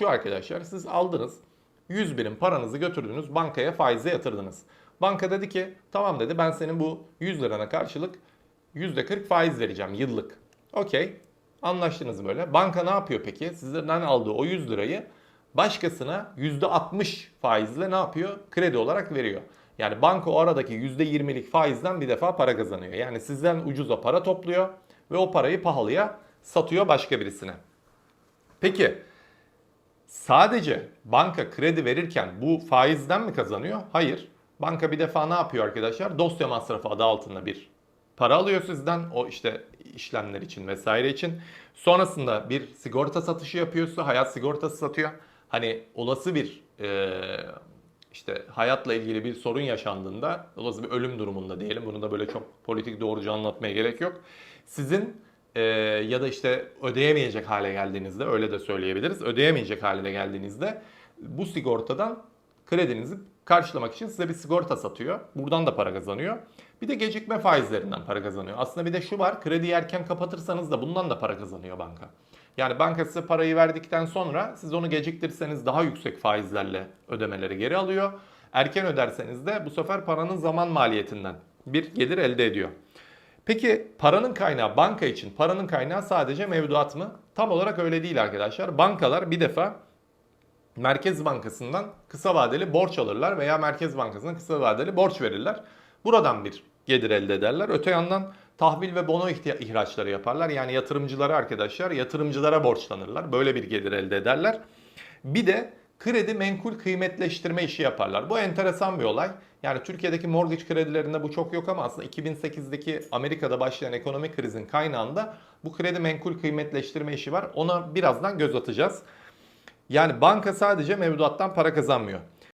Şu arkadaşlar siz aldınız 100 birim paranızı götürdünüz bankaya faize yatırdınız. Banka dedi ki tamam dedi ben senin bu 100 lirana karşılık %40 faiz vereceğim yıllık. Okey anlaştınız böyle. Banka ne yapıyor peki? Sizden aldığı o 100 lirayı başkasına %60 faizle ne yapıyor? Kredi olarak veriyor. Yani banka o aradaki %20'lik faizden bir defa para kazanıyor. Yani sizden ucuza para topluyor ve o parayı pahalıya satıyor başka birisine. Peki sadece banka kredi verirken bu faizden mi kazanıyor? Hayır. Banka bir defa ne yapıyor arkadaşlar? Dosya masrafı adı altında bir para alıyor sizden o işte işlemler için vesaire için. Sonrasında bir sigorta satışı yapıyorsa hayat sigortası satıyor. Hani olası bir e, işte hayatla ilgili bir sorun yaşandığında, olası bir ölüm durumunda diyelim. Bunu da böyle çok politik doğrucu anlatmaya gerek yok. Sizin e, ya da işte ödeyemeyecek hale geldiğinizde öyle de söyleyebiliriz. Ödeyemeyecek hale geldiğinizde bu sigortadan kredinizi karşılamak için size bir sigorta satıyor. Buradan da para kazanıyor. Bir de gecikme faizlerinden para kazanıyor. Aslında bir de şu var. Kredi erken kapatırsanız da bundan da para kazanıyor banka. Yani banka size parayı verdikten sonra siz onu geciktirseniz daha yüksek faizlerle ödemeleri geri alıyor. Erken öderseniz de bu sefer paranın zaman maliyetinden bir gelir elde ediyor. Peki paranın kaynağı banka için paranın kaynağı sadece mevduat mı? Tam olarak öyle değil arkadaşlar. Bankalar bir defa Merkez Bankası'ndan kısa vadeli borç alırlar veya Merkez Bankası'na kısa vadeli borç verirler. Buradan bir gelir elde ederler. Öte yandan tahvil ve bono ihraçları yaparlar. Yani yatırımcılara arkadaşlar yatırımcılara borçlanırlar. Böyle bir gelir elde ederler. Bir de kredi menkul kıymetleştirme işi yaparlar. Bu enteresan bir olay. Yani Türkiye'deki mortgage kredilerinde bu çok yok ama aslında 2008'deki Amerika'da başlayan ekonomik krizin kaynağında bu kredi menkul kıymetleştirme işi var. Ona birazdan göz atacağız. Yani banka sadece mevduattan para kazanmıyor.